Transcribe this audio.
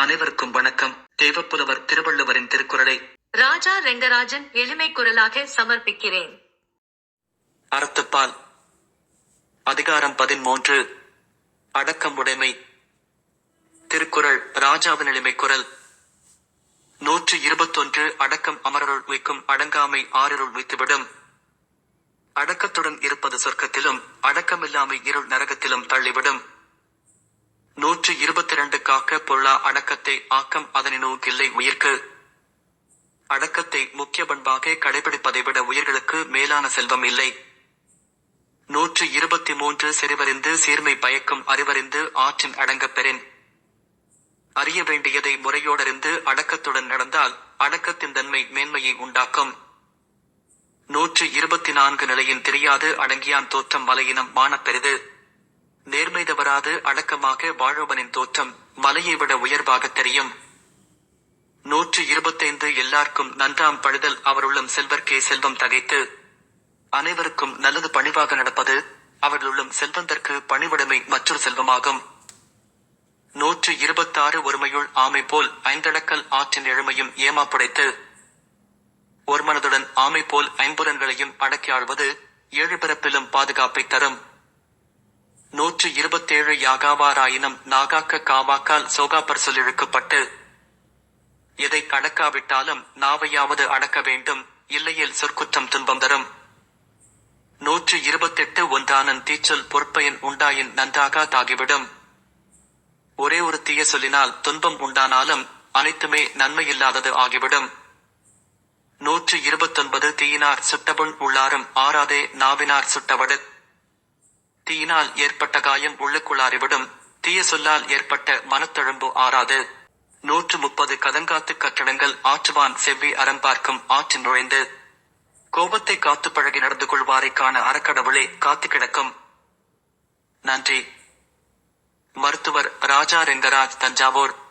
அனைவருக்கும் வணக்கம். தேவப்புலவர் திருவள்ளுவரின் திருக்குறளை ராஜா ரெங்கராஜன் எளிமை குரலாக சமர்ப்பிக்கிறேன். அறத்துப்பால் அதிகாரம் பதிமூன்று அடக்கம் உடைமை. திருக்குறள் ராஜாவின் எளிமை குரல். நூற்று இருபத்தொன்று அடக்கம் அமரருள் உய்க்கும் அடங்காமை ஆறிருள் உய்த்துவிடும் அடக்கத்துடன் இருப்பது சொர்க்கத்திலும் அடக்கமில்லாமை இருள் நரகத்திலும் தள்ளிவிடும். நூற்று இருபத்தி இரண்டு காக்க பொருளா அடக்கத்தை ஆக்கம் அதனினூக்கில்லை உயிர்க்கு. அடக்கத்தை முக்கிய பண்பாக கடைபிடிப்பதை விட உயிர்களுக்கு மேலான செல்வம் இல்லை. நூற்று இருபத்தி மூன்று செறிவறிந்து சீர்மை பயக்கும் அறிவறிந்து ஆற்றின் அடங்கப் பெறின். அறிய வேண்டியதை முறையோடறிந்து அடக்கத்துடன் நடந்தால் அடக்கத்தின் தன்மை மேன்மையை உண்டாக்கும். நூற்று இருபத்தி நான்கு நிலையின் தெரியாது அடங்கியான் தோற்றம் மலையினம் மானப்பெரிது நேர்மை தவறாது அடக்கமாக வாழ்பவனின் தோற்றம் மலையை விட உயர்வாக தெரியும். நூற்று இருபத்தைந்து எல்லார்க்கும் நன்றாம் பழுதல் அவருள்ளும் செல்வர்க்கே செல்வம் தகைத்து அனைவருக்கும் நல்லது பணிவாக நடப்பது அவர்களுள்ளும் செல்வந்தர்க்கு பணிவுடைமை மற்றொரு செல்வமாகும். நூற்று இருபத்தாறு ஒருமையுள் ஆமை போல் ஐந்தடக்கல் ஆற்றின் எழுமையும் ஏமாப்புடைத்து ஒரு மனதுடன் ஆமை போல் ஐம்புலன்களையும் அடக்கி ஆழ்வது ஏழு பிறப்பிலும் பாதுகாப்பை தரும். நூற்று இருபத்தேழு யாகாவாராயினும் நாகாக்க காவாக்கால் சோகாப்பர் சொல் இழுக்கப்பட்டு எதை அடக்காவிட்டாலும் நாவையாவது அடக்க வேண்டும் இல்லையேல் சொற்குற்றம் துன்பம் தரும். நூற்று இருபத்தெட்டு ஒன்றானன் தீச்சொல் பொற்பயன் உண்டாயின் நன்றாக தாகிவிடும். ஒரே ஒரு தீய சொல்லினால் துன்பம் உண்டானாலும் அனைத்துமே நன்மையில்லாதது ஆகிவிடும். நூற்று இருபத்தொன்பது தீயினார் சுட்டபுண் உள்ளாரும் ஆறாதே நாவினார் சுட்டவடு தீயினால் ஏற்பட்ட காயம் உள்ளுக்குள்ளாறிவிடும். தீய சொல்லால் ஏற்பட்ட மனத்தழும்பு ஆறாது. நூற்று முப்பது கதங்காத்து கட்டடங்கள் ஆற்றுவான் செவ்வி அறம் பார்க்கும் ஆற்றின் நுழைந்து. கோபத்தை காத்து பழகி நடந்து கொள்வாரை காண அறக்கடவுளே காத்து கிடக்கும். நன்றி. மருத்துவர் ராஜா ரெங்கராஜ் தஞ்சாவூர்.